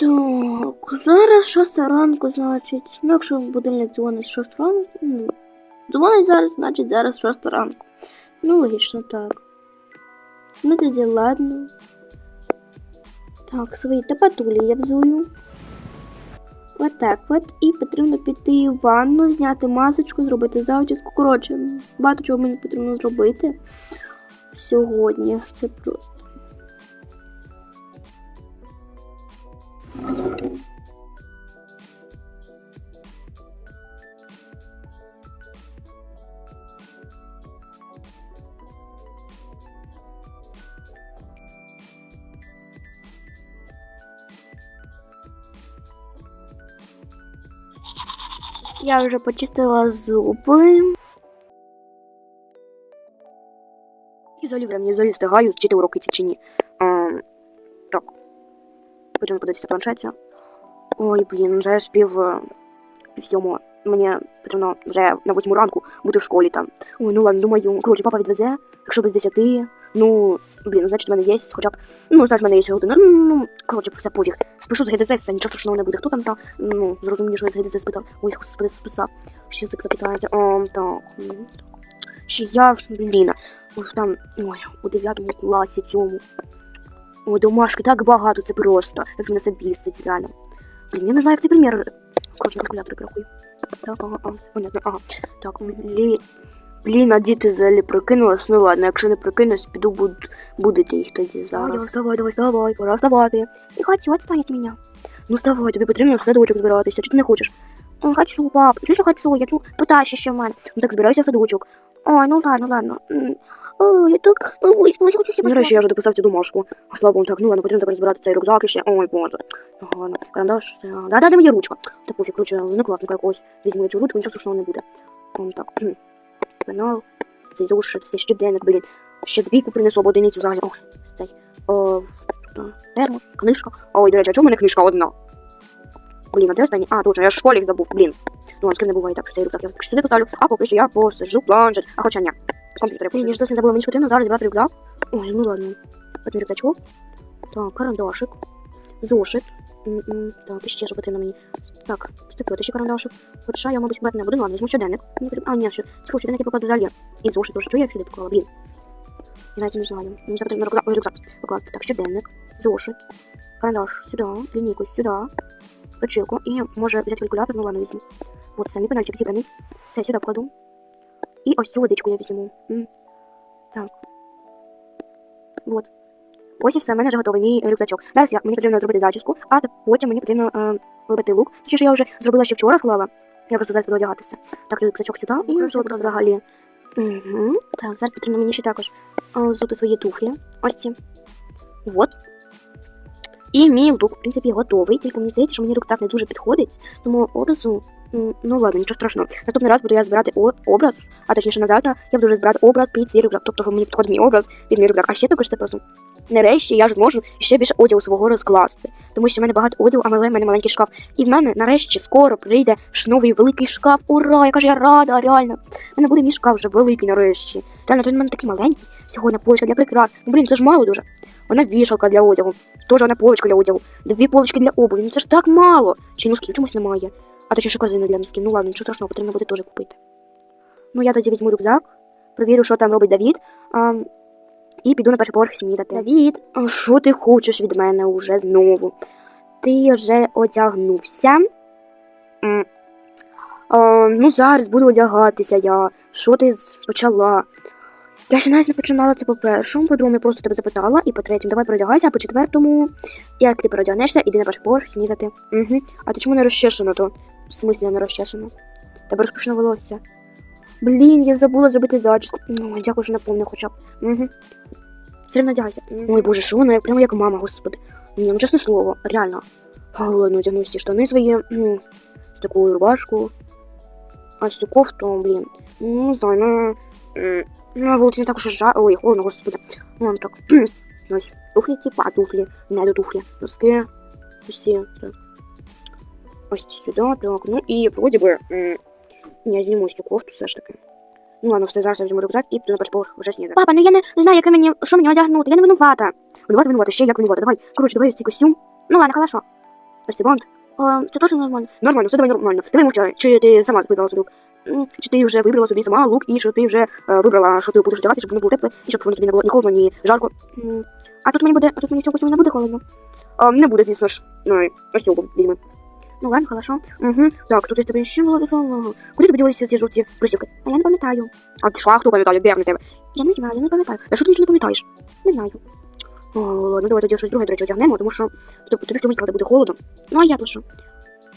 Так, зараз 6 ранку, значить. Ну, якщо будильник дзвонить 6 ранку. Ну, дзвонить зараз, значить зараз 6 ранку. Ну, логічно так. Ну, тоді ладно. Так, свої тапатулі я взую. Отак от. І потрібно піти в ванну, зняти масочку, зробити зачіску. Коротше, багато чого мені потрібно зробити сьогодні. Це просто. Я вже почистила зуби. І взагалі времени, я взагалі встигаю вчити уроки ці чи ні. А, так. Потім подивитися планшеті. Ой, блін, зараз пів е, сьомого. Мені потрібно вже на восьму ранку бути в школі там. Ой, ну ладно, думаю, коротше, папа відвезе, якщо без десяти. Ну, блін, ну, значить, в мене є хоча б. Ну, значить, в мене є година. Ну, коротше, все пофіг. Спишу з ГДЗ, все, нічого страшного не буде. Хто там знав? Ну, зрозумію, що я з ГДЗ спитав. Ой, господи, списав. Ще язик запитається. О, так. Ще я, блін, там, ой, у 9 класі цьому. Ой, домашки, так багато, це просто. Як мене це бісить, реально. Блін, я не знаю, як цей примір. Коротше, на калькулятор порахую. Так, ага, ага, понятно, ага. Так, блін. Блін, а діти взагалі прокинулись, ну ладно, якщо не прокинусь, піду буд... будете їх тоді зараз. Вставай, давай, вставай, пора вставати. І хочу, отстань від мене. Ну вставай, тобі потрібно в садочок збиратися, чи ти не хочеш? Ой, хочу, пап, звісно хочу, я чу питаюся ще в мене. Ну так збирайся в садочок. Ой, ну ладно, ладно. Ой, я так ну, виспалась, хочу себе Нарешті я вже дописав цю домашку. Слава Богу, так, ну ладно, потрібно тепер збирати цей рюкзак іще. Ой, боже. Ага, карандаш, це... Да, да, де моя ручка. Та пофіг, короче, однокласника якогось. Візьму я цю ручку, нічого страшного не буде. Ом, так, кхм. пенал, цей зошит, це щоденник, блін. Ще двійку принесу, або одиницю взагалі. Ой, цей. О, термос, книжка. Ой, до речі, а чому в мене книжка одна? Блін, а де останні? А, точно, я ж школі забув, блін. Ну, а з ким не буває, так, цей рюкзак я поки сюди поставлю, а поки що я посижу планшет. А хоча ні, комп'ютер я посижу. Ні, ж зовсім забула, мені ж потрібно зараз зібрати рюкзак. Ой, ну ладно. От рюкзачок. Так, карандашик, зошит. М-м, Так, і ще що потрібно мені. Так, стикати ще карандашик. Хоча я, мабуть, брати не буду, ладно, візьму щоденник. Мені потрібно... А, ні, що, цього щоденник я покладу взагалі. І зошит теж. Чого я їх сюди поклала, блін? Я навіть не знаю. Мені зараз потрібно рюкзак, рюкзак покласти. Так, щоденник, зошит, карандаш сюди, лінійку сюди, точилку і може взяти калькулятор, ну ладно, візьму. От самі пенальчик зібраний. Це сюди покладу. І ось цю водичку я візьму. М. Так. От. Ось і все, в мене вже готовий мій рюкзачок. Зараз я, мені потрібно зробити зачіску, а потім мені потрібно е, вибити лук. Точніше, я вже зробила ще вчора, склала. Я просто зараз буду одягатися. Так, рюкзачок сюди і жодка взагалі. Угу. Так, зараз потрібно мені ще також е, взути свої туфлі. Ось ці. От. І мій лук, в принципі, готовий. Тільки мені здається, що мені рюкзак не дуже підходить. Тому образу. Ну ладно, нічого страшного. Наступний раз буду я збирати образ, а точніше на завтра я буду вже збирати образ під свій рюкзак. Тобто мені підходить мій образ під мій рюкзак. А ще також це просто. Нарешті я зможу ще більше одягу свого розкласти. Тому що в мене багато одягу, але в мене маленький шкаф. І в мене нарешті скоро прийде новий великий шкаф. Ура! Яка ж я рада, реально. В мене буде мій шкаф вже великий нарешті. Реально, то він в мене такий маленький. Всього на полочка для прикрас. Ну блін, це ж мало дуже. Вона вішалка для одягу. Теж одна полочка для одягу. Дві полочки для обуві. Ну це ж так мало. Ще й носків чомусь немає. А точніше корзини для носків. Ну ладно, нічого страшного, потрібно буде теж купити. Ну я тоді візьму рюкзак, провірю, що там робить Давід. А, і піду на перший поверх снідати. Давід, що ти хочеш від мене уже знову? Ти вже одягнувся? А, ну, зараз буду одягатися я. Що ти почала? Я ще навіть не починала це по першому, по другому я просто тебе запитала, і по третьому давай переодягайся, а по четвертому, як ти переодягнешся, іди на перший поверх снідати. Угу. А ти чому не розчешено то? В смислі не розчешено? Тебе розпушено волосся. Блін, я забула зробити зачіску. Ну, дякую, що напомнив хоча б. Угу. Все одно одягайся. Ой, боже, що вона прямо як мама, господи. Ні, ну чесне слово, реально. Ладно, одягну ці штани свої, з такою рубашку. А цю кофту, блін. Ну, не знаю, ну. Ну, вулиці не так уж і жар. Ой, холодно, господи. Ну, ладно, так. Ось туфлі, типа, а туфлі, не до туфлі. Носки. Усі. Так. Ось сюди, так. Ну і вроді би. М, Я зніму цю кофту все ж таки. Ну ладно, все, зараз я візьму рюкзак і піду на перший поверх вже снідати. Папа, ну я не знаю, яке мені, що мені одягнути, я не винувата. Винувата, винувата, ще як винувата. Давай, коротше, давай ось цей костюм. Ну ладно, хорошо. Спасибант. А, це теж нормально. Нормально, все давай нормально. Давай мовчай, чи ти сама вибрала собі лук? М, Чи ти вже вибрала собі сама лук, і що ти вже е, вибрала, що ти будеш одягати, щоб воно було тепле, і щоб воно тобі не було ні холодно, ні жарко. М, А тут мені буде, а тут мені в цьому костюмі не буде холодно. А, не буде, звісно ж. Ну, і ось цього візьми. Ну ладно, хорошо. Угу. Так, тут я тебе ще було дозволено. Куди ти поділися ці жовті? А я не пам'ятаю. А ти що, а хто пам'ятає, де вони тебе? Я не знаю, я не пам'ятаю. А що ти нічого не пам'ятаєш? Не знаю. О, ладно, давай тоді щось друге, до речі, одягнемо, тому що тобі, в цьому правда буде холодно. Ну, а я прошу.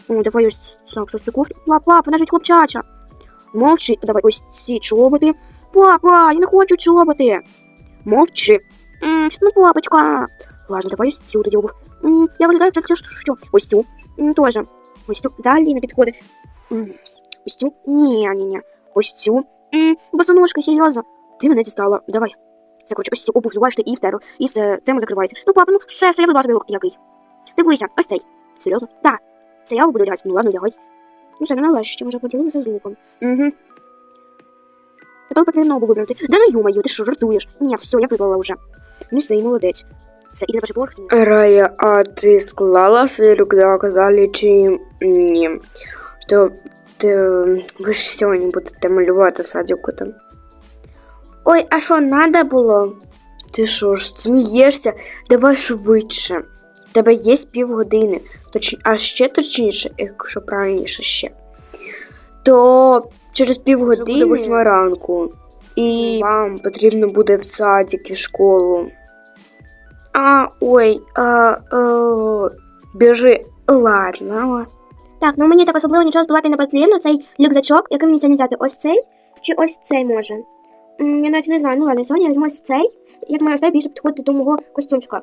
О, давай ось так, ось цю. Пап, пап, вона ж хлопчача. Мовчи, давай ось ці чоботи. Папа, я не хочу чоботи. Мовчи. М, ну, папочка. Ладно, давай ось цю тоді обув. М, я виглядаю, як це що? Ось. Тоже. Ось цю. Взагалі не підходить. Ось цю. Ні, ні, ні. Ось цю. Босоножка, серйозно. Ти мене дістала. Давай. Це, коротше, ось цю обув зуваєш ти і стеро. І все, тема закривається. Ну, папа, ну все, все, я вибрала собі лук. Який? Дивися, ось цей. Серйозно? Так. Це я буду одягати. Ну ладно, одягай. Ну, це не належить, ще може поділитися з луком. Угу. Тепер потрібно обув вибрати. Да ну юмою, ти що, жартуєш? Ні, все, я вибрала вже. Ну все, і молодець. Рая, а ти склала свій рюкзак залі чи ні? То ти, ви ж сьогодні будете малювати в садіку там. Ой, а що, надо було? Ти що ж, смієшся? Давай швидше. У Тебе є півгодини, точ... а ще точніше, якщо правильніше ще. То через півгодини восьма ранку. І вам потрібно буде в садик і школу. А, ой, а, е, Біжи, ладно. Так, ну мені так особливо нічого збивати не потрібно. Цей рюкзачок, який мені сьогодні взяти? Ось цей чи ось цей може? М, Я навіть не знаю. Ну ладно, сьогодні я візьму ось цей. Я думаю, цей більше підходить до мого костюмчика.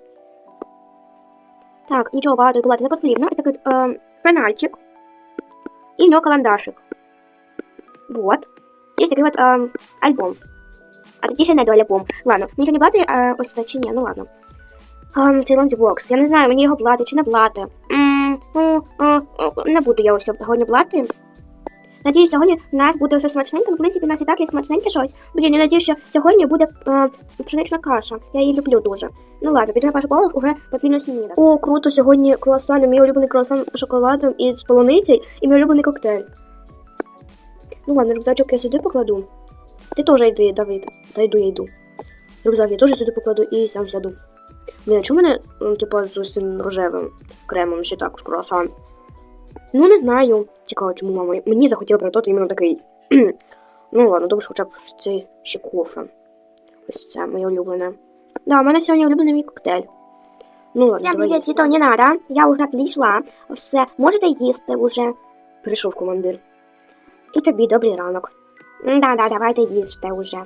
Так, нічого багато збивати не потрібно. Ось такий е, пенальчик. І в нього календарчик. Вот. Є такий от е, альбом. А тоді ще не до альбом. Ладно, мені сьогодні брати е, ось це чи ні, ну ладно. Um, цей лонзбокс. Я не знаю, мені його плати чи не плати. Ну, а, а, не буду я ось сьогодні плати. Надіюсь, сьогодні в нас буде щось смачненьке. Ну, в принципі, у нас і так є смачненьке щось. Блін, я надію, що сьогодні буде е, пшенична каша. Я її люблю дуже. Ну ладно, на перший поверх, уже потрібно снідати. О, круто, сьогодні круасани, мій улюблений круасан з шоколадом із полуницею і мій улюблений коктейль. Ну ладно, рюкзачок я сюди покладу. Ти теж йди, Давид. Та йду, я йду. Рюкзак я теж сюди покладу і сам сяду. Блін, а чому мене, м, типу, з цим рожевим кремом ще також круасан? Ну, не знаю. Цікаво, чому мама. Мені захотіла приготувати іменно такий. ну ладно, добре, що хоча б цей ще кофе. Ось це моє улюблене. Да, у мене сьогодні улюблений мій коктейль. Ну ладно, Всем давай. привет. Не надо. Я уже прийшла. Все, можете їсти уже. Прийшов командир. І тобі добрий ранок. Да-да, давайте їжте уже.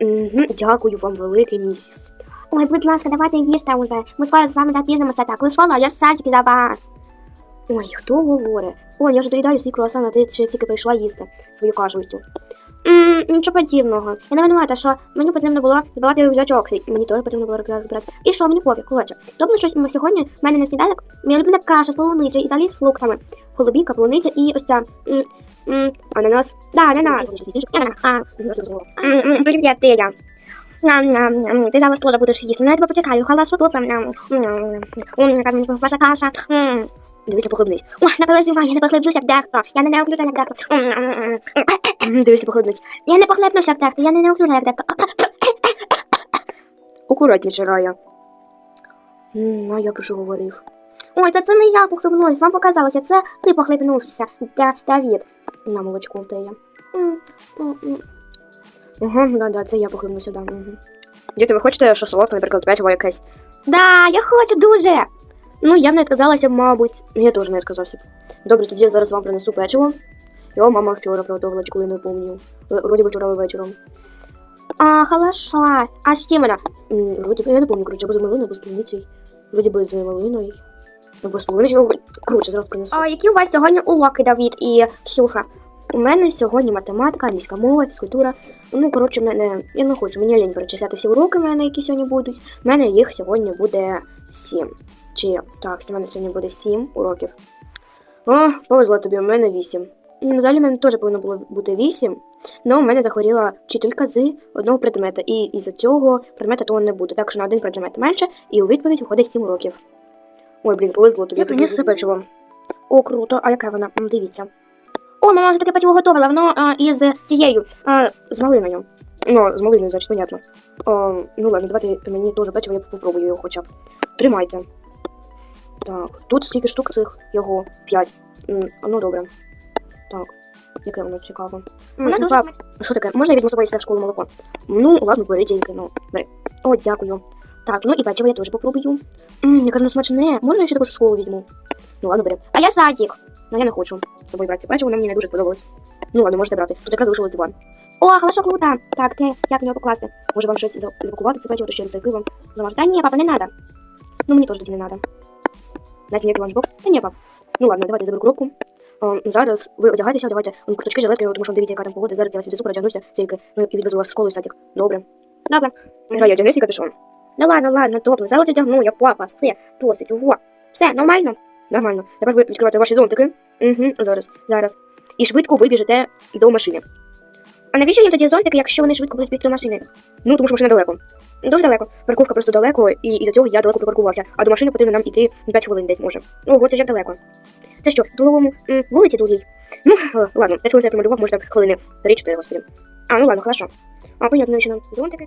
Угу, дякую вам велике, місіс. Ой, будь ласка, давайте їжте уже. Ми скоро з вами запізнимося так. Ви школа, я в садики за вас. Ой, хто говорить? Ой, я вже доїдаю свій круасан, а ти ще тільки прийшла їсти свою кашицю. М, нічого подібного. Я не винувата, що мені потрібно було збирати рюкзачок, свій. мені теж потрібно було рюкзак збирати. І що, мені пофіг, коротше. Добре, щось ми сьогодні в мене на сніданок. Моя улюблена каша з полуницею і заліз з фруктами. Голубіка, полуниця і ось ця. м, м, Ананас. Да, ананас. А, м, м, Привіт, ти я. Ням-ням-ням. Ти зараз теж будеш їсти. Ну, я тебе почекаю. Хорошо, добре. Ням. Ням. М, яка мені Ваша каша. М. Похлебнись. Ой, не переживай, я не похлеблюся як дехто. Я не неуклюжа як дехто. М, похлебнись. Я не похлебнуся як дехто, я не неуклюжа як дехто. Акуратніше, Рая. М, я про що говорив? Ой, та це не я похлебнусь, вам показалося, це ти похлебнувся. Та, Давід. На молочко те я. М, м, м. Ага, да, да, це я похлебнуся, да. Угу. Діти, ви хочете, що солодке, наприклад, печиво якесь? Да, я хочу дуже. Ну, я б не відказалася, мабуть. Я теж не відказався. б. Добре, тоді я зараз вам принесу печиво. Його мама вчора приготувала, коли не пам'ятаю. Е, Вроді би вчора вечором. А, хорошо. А з чим вона? М, Вроді би, я не пам'ятаю, коротше, або з малиною, або з полуницею. Вроді би з малиною. Або з полуницею. Коротше, зараз принесу. А які у вас сьогодні уроки, Давід і Ксюха? У мене сьогодні математика, англійська мова, фізкультура. Ну, коротше, мене я не хочу, мені лінь перечисляти всі уроки в мене, які сьогодні будуть. У мене їх сьогодні буде сім. Чи так, у мене сьогодні буде сім уроків. О, повезло тобі, у мене вісім. Ну, Взагалі в мене теж повинно було бути вісім. але у мене захворіла вчителька з одного предмета, і із-за цього предмета того не буде. Так що на один предмет менше, і у відповідь виходить сім уроків. Ой, блін, повезло тобі. Я приніс це печиво. О, круто, а яке воно? М, Дивіться. О, мама вже таке печиво готувала, воно а, із цією. А, з малиною. Ну, з малиною, значить, понятно. О, ну ладно, давайте мені теж печиво, я попробую його хоча б. Тримайте. Так, тут скільки штук цих його? П'ять. Ну, добре. Так, яке воно дуже пап, смачне. що таке? Можна я візьму з собою в школу молоко? Ну, ладно, бери тільки, ну, бери. О, дякую. Так, ну і печиво я теж попробую. Ммм, яке воно смачне. Можна я ще також в школу візьму? Ну, ладно, бери. А я садик. Ну, я не хочу з собою брати це печиво, воно мені не дуже сподобалось. Ну, ладно, можете брати. Тут якраз залишилось два. О, хорошо, круто. Так, те, як в нього покласти? Може вам щось запакувати це печиво, то ще рюкзаки вам. Замажу. Та ні, папа, не надо. Ну, мені теж тоді не треба. Знаєте, ніякий ланчбокс? Та ні, пап. Ну ладно, давайте заберу коробку. О, зараз ви одягаєтеся, давайте м, курточки, жилетки, тому що дивіться, яка там погода. Зараз я вас відвезу, переодягнуся тільки. Ну і відвезу вас в школу садик. Добре. Добре. Граю, одягнися капюшон. Ну ладно, ладно, добре. Зараз одягну, я папа, все, досить, ого. Все, нормально. Нормально. Тепер ви відкриваєте ваші зонтики. Угу, зараз, зараз. І швидко ви біжите до машини. А навіщо їм тоді зонтики, якщо вони швидко будуть бігти до машини? Ну, тому що машина далеко. Дуже далеко. Парковка просто далеко, і, і до цього я далеко припаркувався. А до машини потрібно нам іти 5 хвилин десь може. Ого, це ж як далеко. Це що, другому вулиці другій? Ну, е, ладно, 5 хвилин це я прималював, може так хвилини 3-4, господи. А, ну ладно, хорошо. А, понятно, навіщо нам зонтики.